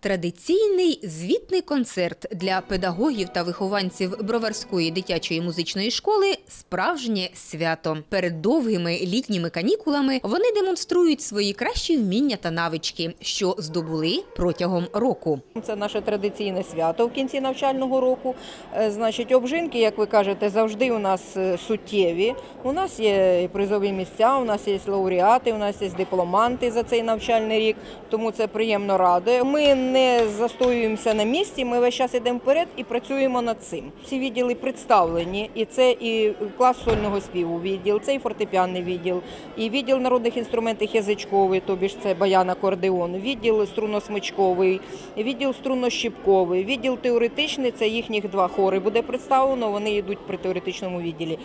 Традиційний звітний концерт для педагогів та вихованців Броварської дитячої музичної школи справжнє свято. Перед довгими літніми канікулами вони демонструють свої кращі вміння та навички, що здобули протягом року. Це наше традиційне свято в кінці навчального року. Е, Значить, обжинки, як ви кажете, завжди у нас е, суттєві. У нас є призові місця, у нас є лауреати, у нас є дипломанти за цей навчальний рік. Тому це приємно радує. Ми не застоюємося на місці. Ми весь час йдемо вперед і працюємо над цим. Всі відділи представлені, і це і клас сольного співу відділ, це і фортепіанний відділ, і відділ народних інструментів язичковий, тобі ж це баян акордеон, відділ струносмичковий, відділ струнощіпковий, відділ теоретичний це їхніх два хори буде представлено. Вони йдуть при теоретичному відділі.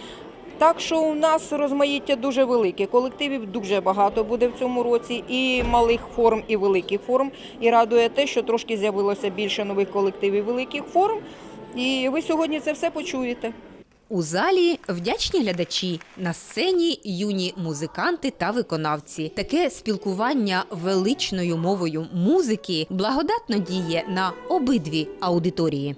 Так що у нас розмаїття дуже велике. Колективів дуже багато буде в цьому році, і малих форм, і великих форм. І радує те, що трошки з'явилося більше нових колективів великих форм. І ви сьогодні це все почуєте. У залі вдячні глядачі на сцені юні музиканти та виконавці. Таке спілкування величною мовою музики благодатно діє на обидві аудиторії.